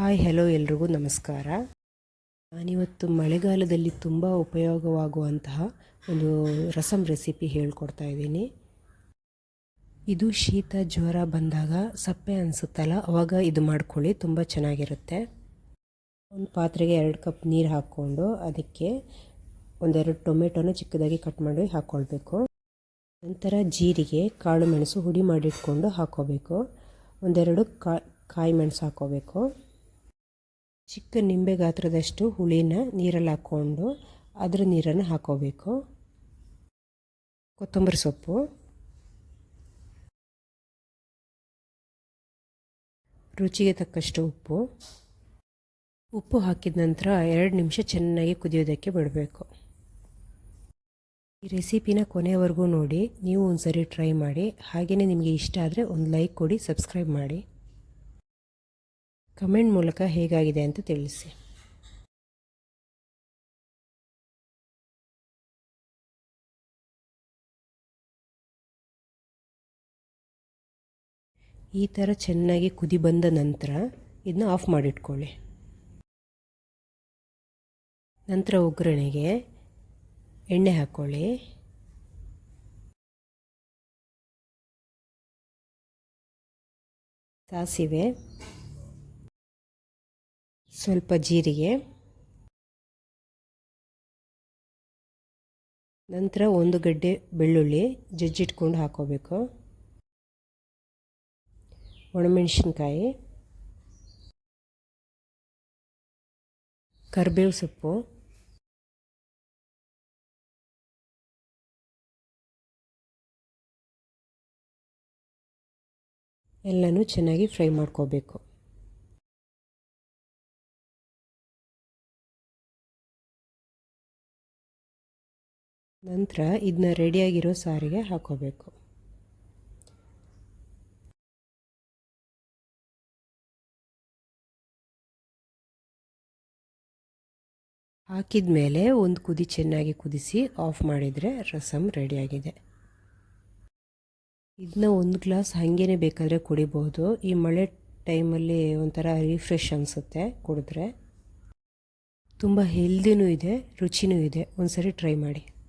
Hi, hello ಎಲ್ರಿಗೂ ನಮಸ್ಕಾರ. ನಾನಿವತ್ತು ಮಳೆಗಾಲದಲ್ಲಿ ತುಂಬ ಉಪಯೋಗವಾಗುವಂತಹ ಒಂದು ರಸಮ್ ರೆಸಿಪಿ ಹೇಳ್ಕೊಡ್ತಾ ಇದ್ದೀನಿ. ಇದು ಶೀತ, ಜ್ವರ ಬಂದಾಗ ಸಪ್ಪೆ ಅನಿಸುತ್ತಲ್ಲ, ಅವಾಗ ಇದು ಮಾಡ್ಕೊಳ್ಳಿ, ತುಂಬ ಚೆನ್ನಾಗಿರುತ್ತೆ. ಒಂದು ಪಾತ್ರೆಗೆ ಎರಡು ಕಪ್ ನೀರು ಹಾಕ್ಕೊಂಡು ಅದಕ್ಕೆ ಒಂದೆರಡು ಟೊಮೆಟೊನ ಚಿಕ್ಕದಾಗಿ ಕಟ್ ಮಾಡಿ ಹಾಕ್ಕೊಳ್ಬೇಕು ನಂತರ ಜೀರಿಗೆ, ಕಾಳು ಮೆಣಸು ಹುಡಿ ಮಾಡಿಟ್ಕೊಂಡು ಹಾಕ್ಕೋಬೇಕು ಒಂದೆರಡು ಕಾಯಿ ಮೆಣಸು ಹಾಕ್ಕೋಬೇಕು ಚಿಕ್ಕ ನಿಂಬೆ ಗಾತ್ರದಷ್ಟು ಹುಳಿನ ನೀರಲ್ಲಿ ಹಾಕ್ಕೊಂಡು ಅದರ ನೀರನ್ನು ಹಾಕೋಬೇಕು. ಕೊತ್ತಂಬರಿ ಸೊಪ್ಪು. ರುಚಿಗೆ ತಕ್ಕಷ್ಟು ಉಪ್ಪು. ಉಪ್ಪು ಹಾಕಿದ ನಂತರ ಎರಡು ನಿಮಿಷ ಚೆನ್ನಾಗಿ ಕುದಿಯೋದಕ್ಕೆ ಬಿಡಬೇಕು. ಈ ರೆಸಿಪಿನ ಕೊನೆಯವರೆಗೂ ನೋಡಿ, ನೀವು ಒಂದು ಸರಿ ಟ್ರೈ ಮಾಡಿ. ಹಾಗೆಯೇ ನಿಮಗೆ ಇಷ್ಟ ಆದರೆ ಒಂದು ಲೈಕ್ ಕೊಡಿ, ಸಬ್ಸ್ಕ್ರೈಬ್ ಮಾಡಿ. ಕಮೆಂಟ್ ಮೂಲಕ ಹೇಗಾಗಿದೆ ಅಂತ ತಿಳಿಸಿ. ಈ ಥರ ಚೆನ್ನಾಗಿ ಕುದಿ ಬಂದ ನಂತರ ಇದನ್ನ ಆಫ್ ಮಾಡಿಟ್ಕೊಳ್ಳಿ. ನಂತರ ಒಗ್ಗರಣೆಗೆ ಎಣ್ಣೆ ಹಾಕ್ಕೊಳ್ಳಿ ಸಾಸಿವೆ ಸ್ವಲ್ಪ ಜೀರಿಗೆ, ನಂತರ ಒಂದು ಗಡ್ಡೆ ಬೆಳ್ಳುಳ್ಳಿ ಜಜ್ಜಿಟ್ಕೊಂಡು ಹಾಕೋಬೇಕು. ಒಣಮೆಣಸಿನ್ಕಾಯಿ, ಕರಿಬೇವು ಸೊಪ್ಪು, ಎಲ್ಲನೂ ಚೆನ್ನಾಗಿ ಫ್ರೈ ಮಾಡ್ಕೋಬೇಕು. ನಂತರ ಇದನ್ನ ರೆಡಿಯಾಗಿರೋ ಸಾರಿಗೆ ಹಾಕೋಬೇಕು. ಹಾಕಿದ ಮೇಲೆ ಒಂದು ಕುದಿ ಚೆನ್ನಾಗಿ ಕುದಿಸಿ ಆಫ್ ಮಾಡಿದರೆ ರಸಮ್ ರೆಡಿಯಾಗಿದೆ. ಇದನ್ನ ಒಂದು ಗ್ಲಾಸ್ ಹಾಗೇ ಬೇಕಾದರೆ ಕುಡಿಬೋದು. ಈ ಮಳೆ ಟೈಮಲ್ಲಿ ಒಂಥರ ರಿಫ್ರೆಶ್ ಅನಿಸುತ್ತೆ ಕುಡಿದ್ರೆ. ತುಂಬ ಹೆಲ್ದಿನೂ ಇದೆ, ರುಚಿನೂ ಇದೆ. ಒಂದು ಸರಿ ಟ್ರೈ ಮಾಡಿ.